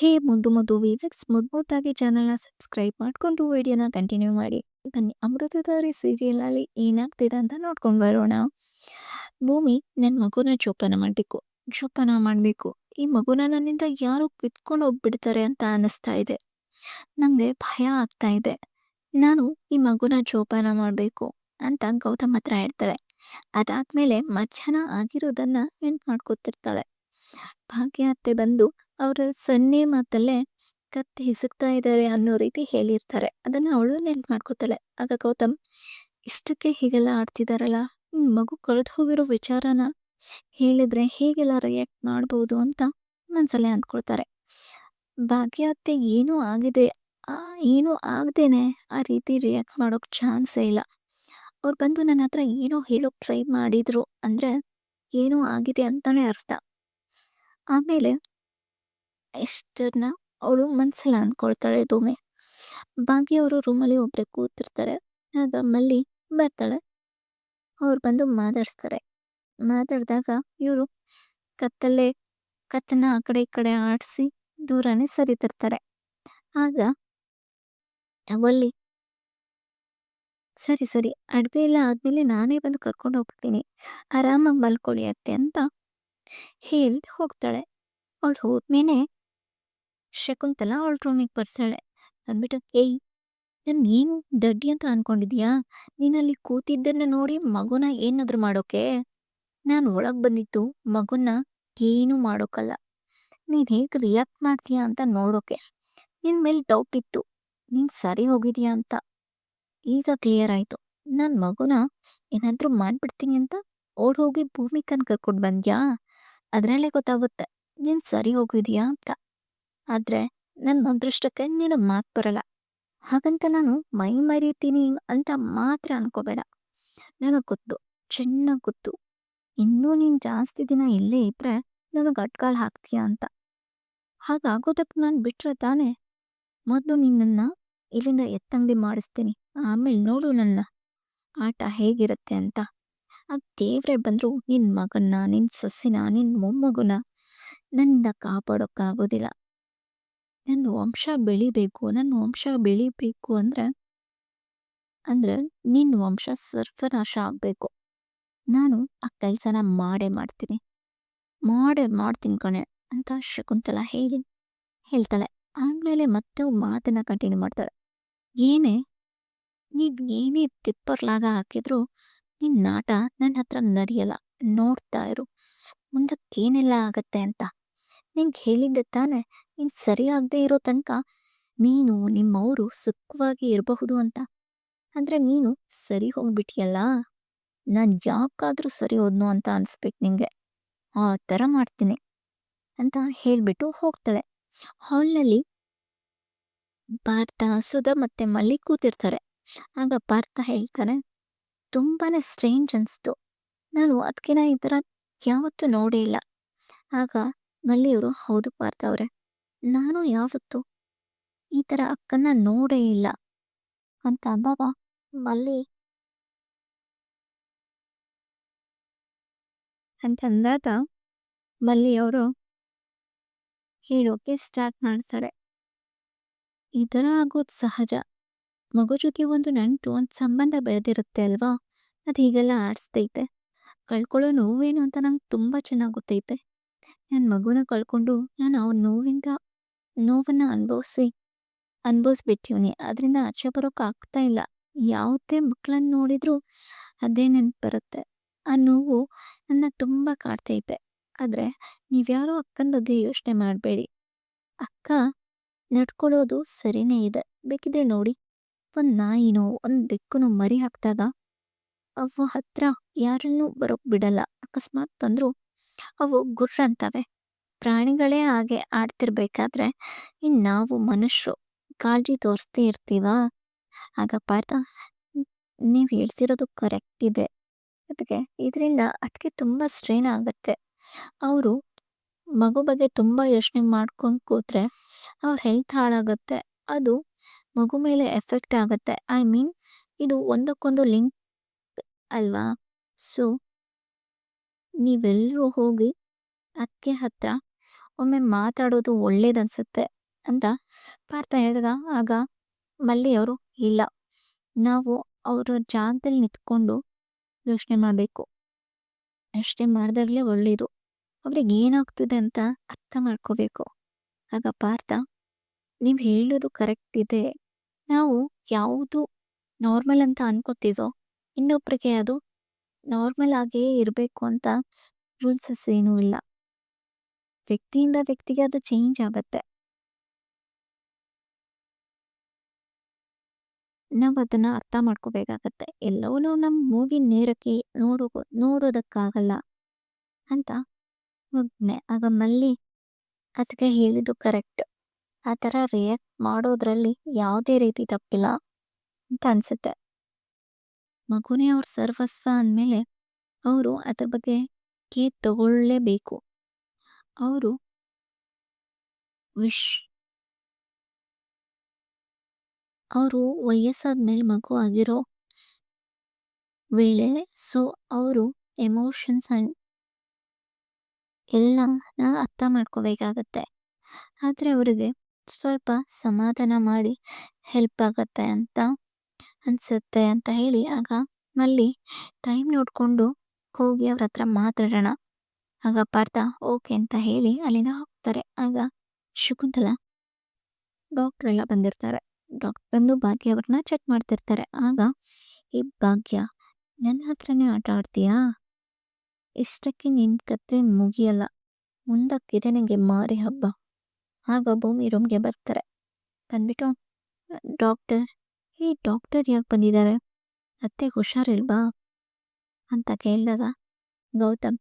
ಹೇ, ಮುದ್ದು ಮುದ್ದು ವಿವೆಕ್ಸ್ ಮುದ್ದು ಮುದ್ದಾಗಿ ಚಾನಲ್ನ ಸಬ್ಸ್ಕ್ರೈಬ್ ಮಾಡಿಕೊಂಡು ವಿಡಿಯೋನ ಕಂಟಿನ್ಯೂ ಮಾಡಿ. ಬನ್ನಿ, ಅಮೃತಧಾರಿ ಸೀರಿಯಲಲ್ಲಿ ಏನಾಗ್ತಿದೆ ಅಂತ ನೋಡ್ಕೊಂಡು ಬರೋಣ. ಭೂಮಿ ನನ್ನ ಮಗುನ ಜೋಪಾನ ಮಾಡಬೇಕು ಜೋಪಾನ ಮಾಡಬೇಕು. ಈ ಮಗುನ ನನ್ನಿಂದ ಯಾರು ಕಿತ್ಕೊಂಡು ಹೋಗ್ಬಿಡ್ತಾರೆ ಅಂತ ಅನ್ನಿಸ್ತಾ ಇದೆ. ನನಗೆ ಭಯ ಆಗ್ತಾ ಇದೆ. ನಾನು ಈ ಮಗುನ ಜೋಪಾನ ಮಾಡಬೇಕು ಅಂತ ಗೌತಮ್ ಹತ್ರ ಹೇಳ್ತಾಳೆ. ಅದಾದ್ಮೇಲೆ ಮಧ್ಯಾಹ್ನ ಆಗಿರೋದನ್ನ ನೆನ್ಪು ಮಾಡ್ಕೊತಿರ್ತಾಳೆ. ಭಾಗ್ಯ ಅತ್ತೆ ಬಂದು ಅವರ ಸನ್ನೆ ಮಾತಲ್ಲೇ ಕತ್ತಿ ಹಿಸುಕ್ತಾ ಇದ್ದಾರೆ ಅನ್ನೋ ರೀತಿ ಹೇಳಿರ್ತಾರೆ. ಅದನ್ನ ಅವಳು ನೆನ್ಪು ಮಾಡ್ಕೋತಾಳೆ. ಆಗ ಗೌತಮ್, ಇಷ್ಟಕ್ಕೆ ಹೀಗೆಲ್ಲ ಆಡ್ತಿದಾರಲ್ಲ? ಮಗು ಕಳೆದು ಹೋಗಿರೋ ವಿಚಾರನ ಹೇಳಿದ್ರೆ ಹೇಗೆಲ್ಲ ರಿಯಾಕ್ಟ್ ಮಾಡ್ಬೋದು ಅಂತ ಮನ್ಸಲ್ಲೇ ಅಂದ್ಕೊಳ್ತಾರೆ. ಭಾಗ್ಯ ಅತ್ತೆ ಏನೂ ಆಗಿದೆ, ಆ, ಏನೂ ಆಗದೇನೆ ಆ ರೀತಿ ರಿಯಾಕ್ಟ್ ಮಾಡೋಕೆ ಚಾನ್ಸೇ ಇಲ್ಲ. ಅವ್ರು ಬಂದು ನನ್ನ ಹತ್ರ ಏನೋ ಹೇಳೋಕ್ ಟ್ರೈ ಮಾಡಿದ್ರು ಅಂದ್ರೆ ಏನೂ ಆಗಿದೆ ಅಂತಾನೆ ಅರ್ಥ. ಆಮೇಲೆ ಎಷ್ಟನ್ನ ಅವಳು ಮನಸ್ಸಲ್ಲಿ ಅಂದ್ಕೊಳ್ತಾಳೆ ಧೂಮೆ ಬಾಗಿ ಅವರು ರೂಮಲ್ಲಿ ಒಬ್ಬರೇ ಕೂತಿರ್ತಾರೆ. ಆಗ ಮಲ್ಲಿ ಬರ್ತಾಳೆ. ಅವ್ರು ಬಂದು ಮಾತಾಡ್ಸ್ತಾರೆ. ಮಾತಾಡಿದಾಗ ಇವರು ಕತ್ತಲ್ಲೇ ಕತ್ತನ್ನ ಆ ಕಡೆ ಈ ಕಡೆ ಆಡಿಸಿ ದೂರನೇ ಸರಿತಿರ್ತಾರೆ. ಆಗ ಅವಲ್ಲಿ, ಸರಿ ಸರಿ, ಅಡುಗೆ ಎಲ್ಲ ಆದಮೇಲೆ ನಾನೇ ಬಂದು ಕರ್ಕೊಂಡು ಹೋಗ್ತೀನಿ. ಆರಾಮಾಗಿ ಮಲ್ಕೊಳ್ಳಿ ಅತ್ತೆ ಅಂತ ಹೇಳಿ ಹೋಗ್ತಾಳೆ. ಅವಳು ಹೋದ್ಮೇಲೆ ಶಕುಂತಲ ಅವಳ ರೂಮಿಗೆ ಬರ್ತಾಳೆ. ಅಂದ್ಬಿಟ್ಟು, ಏಯ್, ನಾನು ಏನು ದಡ್ಡಿ ಅಂತ ಅನ್ಕೊಂಡಿದ್ಯಾ? ನೀನಲ್ಲಿ ಕೂತಿದ್ದನ್ನ ನೋಡಿ ಮಗುನ ಏನಾದ್ರು ಮಾಡೋಕೆ? ನಾನು ಒಳಗ್ ಬಂದಿತ್ತು ಮಗುನ ಏನು ಮಾಡೋಕಲ್ಲ. ನೀನ್ ಹೇಗೆ ರಿಯಾಕ್ಟ್ ಮಾಡ್ತೀಯಾ ಅಂತ ನೋಡೋಕೆ. ನಿನ್ ಮೇಲೆ ಡೌಟ್ ಇತ್ತು. ನೀನ್ ಸರಿ ಹೋಗಿದ್ಯಾ ಅಂತ. ಈಗ ಕ್ಲಿಯರ್ ಆಯ್ತು. ನನ್ನ ಮಗುನ ಏನಾದ್ರೂ ಮಾಡ್ಬಿಡ್ತೀನಿ ಅಂತ ಓಡ್ ಹೋಗಿ ಭೂಮಿಕನ್ ಕರ್ಕೊಂಡ್ ಬಂದ್ಯಾ? ಅದ್ರಲ್ಲೇ ಗೊತ್ತಾಗುತ್ತೆ, ನೀನು ಸರಿ ಹೋಗಿದ್ಯಾ? ಅಂತ. ಆದ್ರೆ ನನ್ನ ಅದೃಷ್ಟಕ್ಕೆ ನಿನ್ನ ಮಾತು ಬರಲ್ಲ. ಹಾಗಂತ ನಾನು ಮೈ ಮರಿತೀನಿ ಅಂತ ಮಾತ್ರ ಅನ್ಕೋಬೇಡ. ನನಗೆ ಗೊತ್ತು, ಚೆನ್ನಾಗಿ ಗೊತ್ತು. ಇನ್ನೂ ನೀನು ಜಾಸ್ತಿ ದಿನ ಇಲ್ಲೇ ಇದ್ರೆ ನನಗೆ ಅಟ್ಕಾಲ್ ಹಾಕ್ತೀಯಾ ಅಂತ. ಹಾಗಾಗೋದಕ್ಕೆ ನಾನು ಬಿಟ್ರೆ ತಾನೇ? ಮೊದಲು ನಿನ್ನನ್ನು ಇಲ್ಲಿಂದ ಎತ್ತಂಗಡಿ ಮಾಡಿಸ್ತೀನಿ. ಆಮೇಲೆ ನೋಡು ನನ್ನ. ಆಟ ಹೇಗಿರುತ್ತೆ ಅಂತ. ಆ ದೇವ್ರೆ ಬಂದ್ರು, ನಿನ್ ಮಗನ್ನ, ನಿನ್ ಸೊಸಿನ ನಿನ್ ಮೊಮ್ಮಗುನ ನನ್ನಿಂದ ಕಾಪಾಡೋಕ್ಕಾಗೋದಿಲ್ಲ. ನನ್ನ ವಂಶ ಬೆಳಿಬೇಕು, ನನ್ನ ವಂಶ ಬೆಳಿಬೇಕು ಅಂದ್ರೆ ಅಂದ್ರೆ ನಿನ್ನ ವಂಶ ಸರ್ವನಾಶ ಆಗ್ಬೇಕು. ನಾನು ಆ ಕೆಲಸನ ಮಾಡೇ ಮಾಡ್ತೀನಿ. ಮಾಡೇ ಮಾಡ್ತೀನಿ ಕಣೆ ಅಂತ ಶಕುಂತಲ ಹೇಳಿ, ಹೇಳ್ತಾಳೆ. ಆಮೇಲೆ ಮತ್ತೆ ಮಾತನ್ನ ಕಂಟಿನ್ಯೂ ಮಾಡ್ತಾಳೆ. ಏನೇ, ನೀವ್ ಏನೇ ತಿಪ್ಪರ್ಲಾಗ ಹಾಕಿದ್ರು ನಿನ್ ನಾಟ ನನ್ನ ಹತ್ರ ನಡೆಯಲ್ಲ, ನೋಡ್ತಾ ಇರು. ಮುಂದಕ್ಕೇನೆಲ್ಲ ಆಗತ್ತೆ ಅಂತ? ನಿಂಗೆ ಹೇಳಿದ್ದೆ ತಾನೆ, ನೀನ್ ಸರಿಯಾಗದೆ ಇರೋ ತನಕ ನೀನು ನಿಮ್ಮವರು ಸುಖವಾಗಿ ಇರಬಹುದು ಅಂತ. ಅಂದ್ರೆ ನೀನು ಸರಿ ಹೋಗ್ಬಿಟ್ಟಿಯಲ್ಲ ನಾನು ಯಾಕಾದ್ರೂ ಸರಿ ಹೋದ್ನು ಅಂತ ಅನ್ಸ್ಬೇಕು ನಿಂಗೆ. ಆ ಥರ ಮಾಡ್ತೀನಿ ಅಂತ ಹೇಳ್ಬಿಟ್ಟು ಹೋಗ್ತಾಳೆ. ಹಾಲ್ನಲ್ಲಿ ಪಾರ್ಥ, ಸುಧಾ ಮತ್ತೆ ಮಲ್ಲಿ ಕೂತಿರ್ತಾರೆ. ಆಗ ಪಾರ್ಥ ಹೇಳ್ತಾರೆ ತುಂಬಾನೇ ಸ್ಟ್ರೇಂಜ್ ಅನಿಸ್ತು. ನಾನು ಅದಕ್ಕಿನ ಈ ಥರ ಯಾವತ್ತೂ ನೋಡೇ ಇಲ್ಲ. ಆಗ ಮಲ್ಲಿಯವರು, ಹೌದು ಪಾರ್ಥ ಅವರೆ, ನಾನು ಯಾವತ್ತೂ ಈ ಥರ ಅಕ್ಕನ್ನ ನೋಡೇ ಇಲ್ಲ ಅಂತ ಅಂದಾಗ ಮಲ್ಲಿ ಅಂತ ಅಂದಾಗ ಮಲ್ಲಿಯವರು ಹೇಳೋಕೆ ಸ್ಟಾರ್ಟ್ ಮಾಡ್ತಾರೆ. ಈ ಥರ ಆಗೋದು ಸಹಜ. ಮಗು ಜೊತೆ ಒಂದು ನಂಟು ಒಂದು ಸಂಬಂಧ ಬೆಳೆದಿರುತ್ತೆ ಅಲ್ವಾ? ಅದು ಹೀಗೆಲ್ಲ ಆಡಿಸ್ತೈತೆ ಕಳ್ಕೊಳ್ಳೋ ನೋವೇನು ಅಂತ ನಂಗೆ ತುಂಬ ಚೆನ್ನಾಗಿ ಗೊತ್ತೈತೆ. ನನ್ನ ಮಗುನ ಕಳ್ಕೊಂಡು ನಾನು ಅವ್ನ ನೋವಿಂದ, ನೋವನ್ನು ಅನುಭವಿಸಿ ಅನುಭವಿಸ್ಬಿಟ್ಟಿವ್ನಿ ಅದರಿಂದ ಆಚೆ ಬರೋಕೆ ಆಗ್ತಾ ಇಲ್ಲ. ಯಾವುದೇ ಮಕ್ಕಳನ್ನ ನೋಡಿದ್ರು ಅದೇ ನೆನ್ಪು ಬರುತ್ತೆ ಆ ನೋವು ನನ್ನ ತುಂಬ ಕಾಡ್ತೈತೆ. ಆದರೆ ನೀವ್ಯಾರೋ ಅಕ್ಕನ ಬಗ್ಗೆ ಯೋಚನೆ ಮಾಡಬೇಡಿ. ಅಕ್ಕ, ನಡ್ಕೊಳ್ಳೋದು ಸರಿನೇ ಇದೆ. ಬೇಕಿದ್ರೆ ನೋಡಿ. ಒಂದು ನಾಯಿನೋ ಒಂದು ಮರಿ ಹಾಕ್ದಾಗ ಅವು ಹತ್ರ ಯಾರನ್ನೂ ಬರೋಕ್ ಬಿಡಲ್ಲ. ಅಕಸ್ಮಾತ್ ತಂದ್ರು ಅವು ಗುರ್ರಂತವೆ ಪ್ರಾಣಿಗಳೇ ಹಾಗೆ ಆಡ್ತಿರ್ಬೇಕಾದ್ರೆ ಇನ್ ನಾವು ಮನುಷ್ಯರು ಕಾಳಜಿ ತೋರಿಸ್ದೇ ಇರ್ತೀವ? ಆಗ ಪಾಠ ನೀವು ಹೇಳ್ತಿರೋದು ಕರೆಕ್ಟ್ ಇದೆ. ಅದಕ್ಕೆ ಇದರಿಂದ ಅದಕ್ಕೆ ತುಂಬ ಸ್ಟ್ರೈನ್ ಆಗುತ್ತೆ. ಅವರು ಮಗು ಬಗ್ಗೆ ತುಂಬ ಯೋಚನೆ ಮಾಡ್ಕೊಂಡು ಕೂತ್ರೆ ಅವ್ರ ಹೆಲ್ತ್ ಹಾಳಾಗುತ್ತೆ. ಅದು ಮಗು ಮೇಲೆ ಎಫೆಕ್ಟ್ ಆಗುತ್ತೆ. ಐ ಮೀನ್ ಇದು ಒಂದಕ್ಕೊಂದು ಲಿಂಕ್ ಅಲ್ವಾ? ಸೊ ನೀವೆಲ್ಲರೂ ಹೋಗಿ ಅದಕ್ಕೆ ಹತ್ರ ಒಮ್ಮೆ ಮಾತಾಡೋದು ಒಳ್ಳೇದನ್ಸುತ್ತೆ ಅಂತ ಪಾರ್ಥ ಹೇಳಿದಾಗ, ಆಗ ಮಲ್ಲಿ ಅವರು, ಇಲ್ಲ, ನಾವು ಅವರ ಜಾಗದಲ್ಲಿ ನಿಂತ್ಕೊಂಡು ಯೋಚನೆ ಮಾಡಬೇಕು. ಅಷ್ಟೇ ಮಾಡಿದಾಗಲೇ ಒಳ್ಳೇದು. ಅವ್ರಿಗೆ ಏನಾಗ್ತಿದೆ ಅಂತ ಅರ್ಥ ಮಾಡ್ಕೋಬೇಕು. ಆಗ ಪಾರ್ಥ, ನೀವು ಹೇಳೋದು ಕರೆಕ್ಟ್ ಇದೆ. ನಾವು ಯಾವುದು ನಾರ್ಮಲ್ ಅಂತ ಅನ್ಕೋತಿದೋ ಇನ್ನೊಬ್ರಿಗೆ ಅದು ನಾರ್ಮಲ್ ಆಗಿಯೇ ಇರಬೇಕು ಅಂತ ರೂಲ್ಸಸ್ ಏನೂ ಇಲ್ಲ. ವ್ಯಕ್ತಿಯಿಂದ ವ್ಯಕ್ತಿಗೆ ಅದು ಚೇಂಜ್ ಆಗತ್ತೆ. ನಾವು ಅದನ್ನ ಅರ್ಥ ಮಾಡ್ಕೋಬೇಕಾಗತ್ತೆ. ಎಲ್ಲವೂ ನಮ್ಮ ಮೂಗಿ ನೇರಕ್ಕೆ ನೋಡೋ, ನೋಡೋದಕ್ಕಾಗಲ್ಲ ಅಂತ ಆಗ ಮಲ್ಲಿ ಅದಕ್ಕೆ ಹೇಳಿದ್ದು ಕರೆಕ್ಟ್ ಆ ಥರ ರಿಯಾಕ್ಟ್ ಮಾಡೋದ್ರಲ್ಲಿ ಯಾವುದೇ ರೀತಿ ತಪ್ಪಿಲ್ಲ ಅಂತ ಅನ್ಸುತ್ತೆ. ಮಗುನೇ ಅವ್ರ ಸರ್ವಸ್ವ ಅಂದಮೇಲೆ ಅವರು ಅದ್ರ ಬಗ್ಗೆ ಕೇರ್ ತಗೊಳ್ಳೇಬೇಕು. ಅವರು ವಿಶ್ ಅವರು ವಯಸ್ಸಾದ್ಮೇಲೆ ಮಗು ಆಗಿರೋ ವೇಳೆ ಸೊ ಅವರು ಎಮೋಷನ್ಸ್ ಅಂಡ್ ಎಲ್ಲನ ಅರ್ಥ ಮಾಡ್ಕೋಬೇಕಾಗತ್ತೆ. ಆದರೆ ಅವರಿಗೆ ಸ್ವಲ್ಪ ಸಮಾಧಾನ ಮಾಡಿ ಹೆಲ್ಪ್ ಆಗತ್ತೆ ಅಂತ ಅನ್ಸುತ್ತೆ ಅಂತ ಹೇಳಿ ಆಗ ಮಲ್ಲಿ ಟೈಮ್ ನೋಡಿಕೊಂಡು ಹೋಗಿ ಅವ್ರ ಹತ್ರ ಮಾತಾಡೋಣ. ಆಗ ಪಾರ್ಥ ಓಕೆ ಅಂತ ಹೇಳಿ ಅಲ್ಲಿಂದ ಹೋಗ್ತಾರೆ. ಆಗ ಶಕುಂತಲ ಡಾಕ್ಟ್ರ್ ಎಲ್ಲ ಬಂದಿರ್ತಾರೆ. ಡಾಕ್ಟರ್ ಬಂದು ಭಾಗ್ಯ ಅವ್ರನ್ನ ಚೆಕ್ ಮಾಡ್ತಿರ್ತಾರೆ. ಆಗ ಈ ಭಾಗ್ಯ ನನ್ನ ಹತ್ರನೇ ಆಟ ಆಡ್ತೀಯಾ? ಇಷ್ಟಕ್ಕೆ ನಿನ್ನ ಕತೆ ಮುಗಿಯಲ್ಲ. ಮುಂದಕ್ಕಿದೆ ನನಗೆ ಮಾರಿ ಹಬ್ಬ. ಆಗ ಭೂಮಿ ರೂಮ್ಗೆ ಬರ್ತಾರೆ. ಬಂದ್ಬಿಟ್ಟು, ಡಾಕ್ಟರ್, ಈ ಡಾಕ್ಟರ್ ಯಾಕೆ ಬಂದಿದ್ದಾರೆ? ಅತ್ತೆ ಹುಷಾರಿಲ್ವಾ? ಅಂತ ಕೇಳಿದಾಗ, ಗೌತಮ್,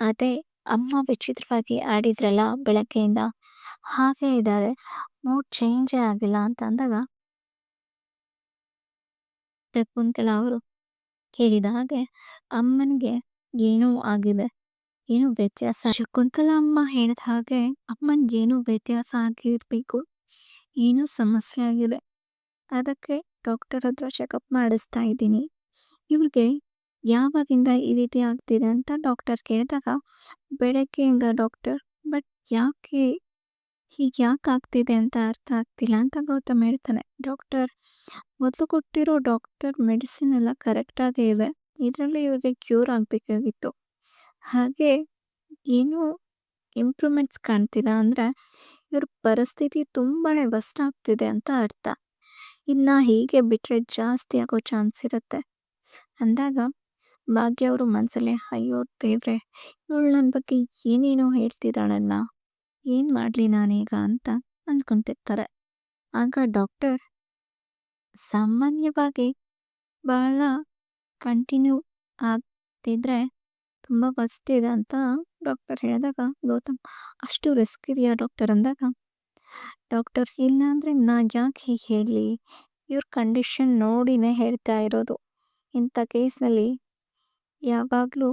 ಅದೇ ಅಮ್ಮ ವಿಚಿತ್ರವಾಗಿ ಆಡಿದ್ರಲ್ಲ ಬೆಳಗ್ಗೆಯಿಂದ, ಹಾಗೆ ಇದ್ದಾರೆ ಮೂಡ್ ಚೇಂಜೇ ಆಗಿಲ್ಲ ಅಂತ ಅಂದಾಗ ಕುಂತಲ ಅವರು ಕೇಳಿದ ಹಾಗೆ, ಅಮ್ಮನಿಗೆ ಏನೂ ಆಗಿದೆ? ಏನು ವ್ಯತ್ಯಾಸ ಶಕುಂತಲ ಅಮ್ಮ ಹೇಳಿದ ಹಾಗೆ ಅಮ್ಮನ್ಗೆ ಏನು ವ್ಯತ್ಯಾಸ ಆಗಿರ್ಬೇಕು. ಏನು ಸಮಸ್ಯೆ ಆಗಿದೆ. ಅದಕ್ಕೆ ಡಾಕ್ಟರ್ ಹತ್ರ ಚೆಕಪ್ ಮಾಡಿಸ್ತಾ ಇದ್ದೀನಿ. ಇವ್ರಿಗೆ ಯಾವಾಗಿಂದ ಈ ರೀತಿ ಆಗ್ತಿದೆ ಅಂತ ಡಾಕ್ಟರ್ ಕೇಳಿದಾಗ ಬೆಳಗ್ಗೆಯಿಂದ ಡಾಕ್ಟರ್ ಬಟ್ ಯಾಕೆ, ಹೀಗೆ ಯಾಕೆ ಆಗ್ತಿದೆ ಅಂತ ಅರ್ಥ ಆಗ್ತಿಲ್ಲ ಅಂತ ಗೌತಮ್ ಹೇಳ್ತಾನೆ. ಡಾಕ್ಟರ್ ಮೊದಲು ಕೊಟ್ಟಿರೋ ಡಾಕ್ಟರ್ ಮೆಡಿಸಿನ್ ಎಲ್ಲ ಕರೆಕ್ಟಾಗೇ ಇದೆ. ಇದರಲ್ಲಿ ಇವ್ರಿಗೆ ಕ್ಯೂರ್ ಆಗಬೇಕಾಗಿತ್ತು. ಹಾಗೆ ಏನೂ ಇಂಪ್ರೂವ್ಮೆಂಟ್ಸ್ ಕಾಣ್ತಿಲ್ಲ ಅಂದರೆ ಇವ್ರ ಪರಿಸ್ಥಿತಿ ತುಂಬಾ ವಸ್ಟ್ ಆಗ್ತಿದೆ ಅಂತ ಅರ್ಥ. ಇನ್ನು ಹೀಗೆ ಬಿಟ್ಟರೆ ಜಾಸ್ತಿ ಆಗೋ ಚಾನ್ಸ್ ಇರುತ್ತೆ. ಅಂದಾಗ ಭಾಗ್ಯ ಅವರು ಮನಸ್ಸಲ್ಲೇ ಅಯ್ಯೋ ದೇವ್ರೆ, ಇವಳು ನನ್ನ ಬಗ್ಗೆ ಏನೇನೋ ಹೇಳ್ತಿದ್ದಾಳಲ್ಲ, ಏನು ಮಾಡಲಿ ನಾನೀಗ? ಅಂತ ಅಂದ್ಕೊತಿರ್ತಾರೆ ಆಗ ಡಾಕ್ಟರ್ ಸಾಮಾನ್ಯವಾಗಿ ಭಾಳ ಕಂಟಿನ್ಯೂ ಆಗ್ತಿದ್ರೆ ತುಂಬ ಫಸ್ಟ್ ಇದೆ ಅಂತ ಡಾಕ್ಟರ್ ಹೇಳಿದಾಗ, ಗೌತಮ್, ಅಷ್ಟು ರಿಸ್ಕ್ ಇದೆಯಾ ಡಾಕ್ಟರ್ ಅಂದಾಗ, ಡಾಕ್ಟರ್ ಇಲ್ಲ ಅಂದರೆ ನಾ ಯಾಕೆ ಹೀಗೆ ಹೇಳಲಿ? ಇವ್ರ ಕಂಡೀಷನ್ ನೋಡಿನೇ ಹೇಳ್ತಾ ಇರೋದು. ಇಂಥ ಕೇಸ್ನಲ್ಲಿ ಯಾವಾಗಲೂ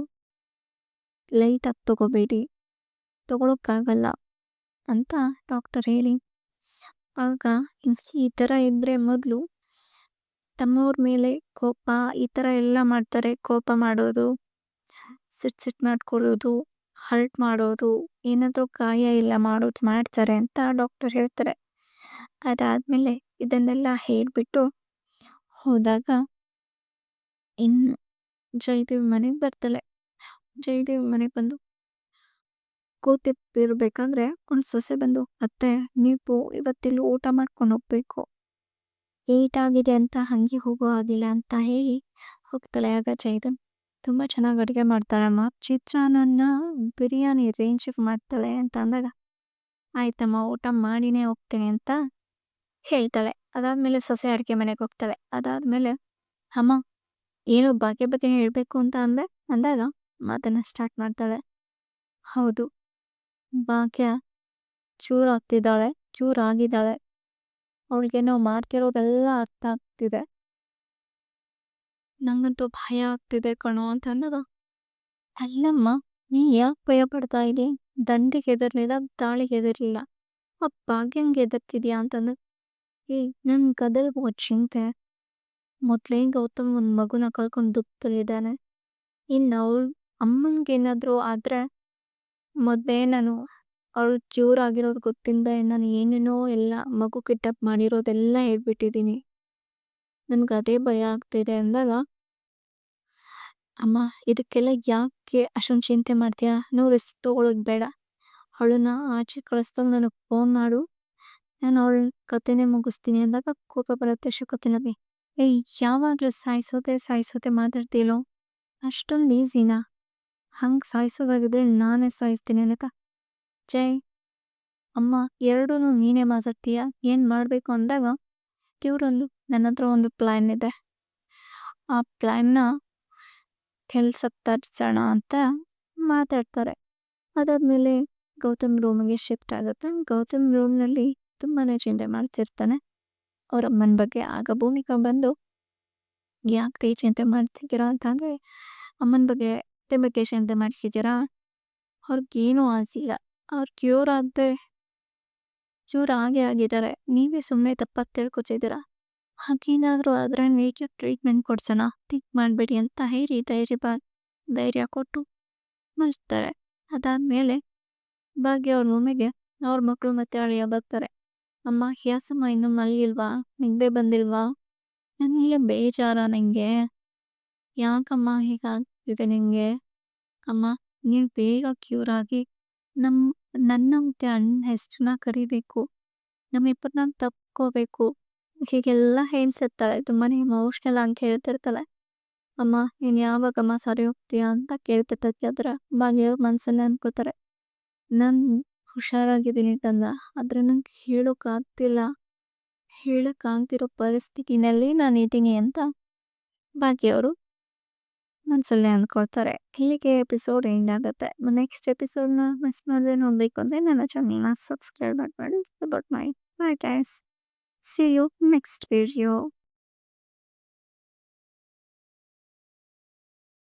ಲೈಟಾಗಿ ತಗೋಬೇಡಿ. ತಗೊಳಕ್ಕಾಗಲ್ಲ. ಅಂತ ಡಾಕ್ಟರ್ ಹೇಳಿ. ಆಗ ಈ ಥರ ಇದ್ದರೆ ಮೊದಲು ತಮ್ಮವ್ರ ಮೇಲೆ ಕೋಪ, ಈ ಥರ ಎಲ್ಲ ಮಾಡ್ತಾರೆ. ಕೋಪ ಮಾಡೋದು ಸಿಟ್ ಸಿಟ್ ಮಾಡ್ಕೊಳ್ಳೋದು ಹರ್ಟ್ ಮಾಡೋದು, ಏನಾದರೂ ಗಾಯ ಇಲ್ಲ ಮಾಡೋದು ಮಾಡ್ತಾರೆ ಅಂತ ಡಾಕ್ಟರ್ ಹೇಳ್ತಾರೆ. ಅದಾದಮೇಲೆ ಇದನ್ನೆಲ್ಲ ಹೇಳಿಬಿಟ್ಟು ಹೋದಾಗ ಇನ್ನು ಜಯದೇವಿ ಮನೆಗೆ ಬರ್ತಾಳೆ. ಜಯದೇವಿ ಮನೆಗೆ ಬಂದು ಕೂತಿರ್ಬೇಕಾದ್ರೆ ಒಂದು ಸೊಸೆ ಬಂದು, ಅತ್ತೆ, ನೀವು ಇವತ್ತಿಲ್ಲಿ ಊಟ ಮಾಡ್ಕೊಂಡು ಹೋಗ್ಬೇಕು. ಏಟಾಗಿದೆ ಅಂತ ಹಂಗೆ ಹೋಗೋ ಆಗಿಲ್ಲ ಅಂತ ಹೇಳಿ ಹೋಗ್ತಾಳೆ. ಆಗ ಜೈದನ್ ತುಂಬ ಚೆನ್ನಾಗಿ ಅಡುಗೆ ಮಾಡ್ತಾಳಮ್ಮ ಚಿತ್ರಾನ್ನ ಬಿರಿಯಾನಿ ರೇಂಜ್ ಮಾಡ್ತಾಳೆ ಅಂತ ಅಂದಾಗ, ಆಯ್ತಮ್ಮ, ಊಟ ಮಾಡಿನೇ ಹೋಗ್ತೇನೆ ಅಂತ ಹೇಳ್ತಾಳೆ. ಅದಾದ್ಮೇಲೆ ಸೊಸೆ ಅಡುಗೆ ಮನೆಗೆ ಹೋಗ್ತಾಳೆ. ಅದಾದ್ಮೇಲೆ, ಅಮ್ಮ, ಏನೋ ಭಾಗ್ಯ ಬಗ್ಗೆ ಹೇಳಬೇಕು ಅಂತ ಅಂದೆ ಅಂದಾಗ ಮಾತನ್ನ ಸ್ಟಾರ್ಟ್ ಮಾಡ್ತಾಳೆ. ಹೌದು, ಭಾಗ್ಯ ಚೂರು ಆಗ್ತಿದ್ದಾಳೆ ಚೂರು ಆಗಿದ್ದಾಳೆ ಅವಳಿಗೆ ನಾವು ಮಾಡ್ತಿರೋದೆಲ್ಲ ಅರ್ಥ ಆಗ್ತಿದೆ. ನಂಗಂತೂ ಭಯ ಆಗ್ತಿದೆ ಕಣೋ ಅಂತ ಅನ್ನೋದು. ಅಲ್ಲಮ್ಮ, ನೀ ಯಾಕೆ ಭಯ ಪಡ್ತಾ ಇದ್ದಿ? ದಂಡಿಗೆ ಎದರ್ಲಿಲ್ಲ ದಾಳಿಗೆ ಎದರ್ಲಿಲ್ಲ ಅಪ್ಪ, ಹೆಂಗೆ ಎದರ್ತಿದ್ಯಾ ಅಂತಂದ್ರೆ ಏ, ನನ್ ಗದಲ್ ಚಿಂತೆ. ಮೊದ್ಲೇ ಗೌತಮ್ ಒಂದ್ ಮಗುನ ಕಳ್ಕೊಂಡು ದುಃಖದಲ್ಲಿದ್ದಾನೆ ಇನ್ನು ಅವ್ಳ ಅಮ್ಮನ್ಗೆ ಏನಾದ್ರು ಆದ್ರೆ ಮೊದಲೇ ನಾನು ಅವಳು ಆಗಿರೋದು ಗೊತ್ತಿಂದ ನಾನು ಏನೇನೋ ಎಲ್ಲ ಮಗು ಕಿಟ್ಟಪ್ ಮಾಡಿರೋದೆಲ್ಲ ಹೇಳ್ಬಿಟ್ಟಿದ್ದೀನಿ. ನನ್ಗೆ ಅದೇ ಭಯ ಆಗ್ತಿದೆ ಅಂದಾಗ, ಅಮ್ಮ, ಇದಕ್ಕೆಲ್ಲ ಯಾಕೆ ಅಷ್ಟೊಂದು ಚಿಂತೆ ಮಾಡ್ತೀಯಾ? ನೀವು ರಿಸ್ಕ್ ತೊಗೊಳೋದು ಬೇಡ. ಅವಳನ್ನ ಆಚೆ ಕಳಿಸ್ದಾಗ ನನಗೆ ಫೋನ್ ಮಾಡು. ನಾನು ಅವಳ ಕತೆನೇ ಮುಗಿಸ್ತೀನಿ ಅಂದಾಗ ಕೋಪ ಬರುತ್ತೆ ಶಕುಂತಲೆಗೆ ಏಯ್, ಯಾವಾಗಲೂ ಸಾಯಿಸೋದೆ ಸಾಯಿಸೋದೆ ಮಾತಾಡ್ತೀಲೋ ಅಷ್ಟೊಂದು ಈಸಿನಾ ಹಂಗೆ ಸಾಯಿಸೋದಾಗಿದ್ರೆ ನಾನೇ ಸಾಯಿಸ್ತೀನಿ ಅನ್ನಕ ಜೈ ಅಮ್ಮ ಎರಡೂ ನೀನೇ ಮಾತಾಡ್ತೀಯಾ? ಏನು ಮಾಡಬೇಕು? ಅಂದಾಗ ಇವರೊಂದು ನನ್ನ ಹತ್ರ ಒಂದು ಪ್ಲ್ಯಾನ್ ಇದೆ. ಆ ಪ್ಲ್ಯಾನ್ನ ಕೆಲ್ಸಕ್ಕೆ ತರ್ಸೋಣ ಅಂತ ಮಾತಾಡ್ತಾರೆ. ಅದಾದಮೇಲೆ ಗೌತಮ್ ರೂಮಿಗೆ ಶಿಫ್ಟ್ ಆಗುತ್ತೆ. ಗೌತಮ್ ರೂಮ್ನಲ್ಲಿ ತುಂಬಾ ಚಿಂತೆ ಮಾಡ್ತಿರ್ತಾನೆ. ಅವ್ರ ಅಮ್ಮನ ಬಗ್ಗೆ ಆಗ ಭೂಮಿಕಾ ಬಂದು, ಯಾಕೆ ಚಿಂತೆ ಮಾಡ್ತಿದ್ದೀರಾ? ಅಂತಂದ್ರೆ ಅಮ್ಮನ ಬಗ್ಗೆ ಟೆಂಬಕ್ಕೆ ಚಿಂತೆ ಮಾಡ್ತಿದ್ದೀರಾ? ಅವ್ರಿಗೇನೂ ಆಗಿಲ್ಲ ಅವ್ರು ಕ್ಯೂರ್ ಆಗದೆ ಕ್ಯೂರ್ ಹಾಗೆ ಆಗಿದ್ದಾರೆ. ನೀವೇ ಸುಮ್ಮನೆ ತಪ್ಪಾಗಿ ತಿಳ್ಕೊತಿದ್ದೀರಾ? ಹಾಗೇನಾದರೂ ಆದರೆ ನೇಚರ್ ಟ್ರೀಟ್ಮೆಂಟ್ ಕೊಡ್ಸೋಣ. ಥಿಂಕ್ ಮಾಡಬೇಡಿ ಅಂತ ಹೇರಿ ಧೈರ್ಯ ಬಾ, ಧೈರ್ಯ ಕೊಟ್ಟು ಮಲ್ತಾರೆ ಅದಾದಮೇಲೆ ಭಾಗ್ಯ ಅವ್ರ ರೂಮಿಗೆ ಅವ್ರ ಮಕ್ಕಳು ಮತ್ತೆ ಅಳಿಯ ಬರ್ತಾರೆ. ಅಮ್ಮ ಹ್ಯಾಸಮ್ಮ ಇನ್ನೂ ಮಲಗಿಲ್ವಾ? ನಿದ್ದೆ ಬಂದಿಲ್ವಾ? ನನಗೆ ಬೇಜಾರ ನನಗೆ ಯಾಕಮ್ಮ ಹೀಗಾಗ್ತಿದೆ ನಿಮಗೆ ಅಮ್ಮ, ನೀವು ಬೇಗ ಕ್ಯೂರ್ ಆಗಿ ನಮ್ಮ ನನ್ನ ಮತ್ತೆ ಅಣ್ಣ ಹೆಸರನ್ನ ಕರಿಬೇಕು. ನಮ್ಮಿಬ್ಬರನ್ನ ತಪ್ಕೋಬೇಕು. ಹೀಗೆಲ್ಲ ಹೇಳ್ಸಿರ್ತಾಳೆ ತುಂಬಾನೇ ಇಮೋಷ್ನಲ್ ಆಗಿ ಹೇಳ್ತಿರ್ತಾಳೆ. ಅಮ್ಮ, ನೀನ್ ಯಾವಾಗ ಅಮ್ಮ ಸರಿ ಹೋಗ್ತೀಯಾ ಅಂತ ಕೇಳ್ತಿರ್ತೈತಿ ಅದ್ರ ಭಾಗ್ಯ ಮನ್ಸಲ್ಲಿ ಅನ್ಕೋತಾರೆ. ನಾನ್ ಹುಷಾರಾಗಿದ್ದೀನಿ ತಂದ ಆದ್ರೆ ನಂಗೆ ಹೇಳಕ್ ಹೇಳೋಕ್ಕಾಗ್ತಿರೋ ಪರಿಸ್ಥಿತಿನಲ್ಲಿ ನಾನು ಇದ್ದೀನಿ ಅಂತ ಭಾಗ್ಯವರು ಮನಸ್ಸಲ್ಲೇ ಅಂದ್ಕೊಳ್ತಾರೆ. ಇಲ್ಲಿಗೆ ಎಪಿಸೋಡ್ ಎಂಡ್ ಆಗುತ್ತೆ. ನೆಕ್ಸ್ಟ್ ಎಪಿಸೋಡ್ನ ಮಿಸ್ ಮಾಡದೆ ನೋಡಬೇಕು ಅಂದರೆ ನನ್ನ ಚಾನಲ್ನ ಸಬ್ಸ್ಕ್ರೈಬ್ ಮಾಡಿ but my bye guys see you next video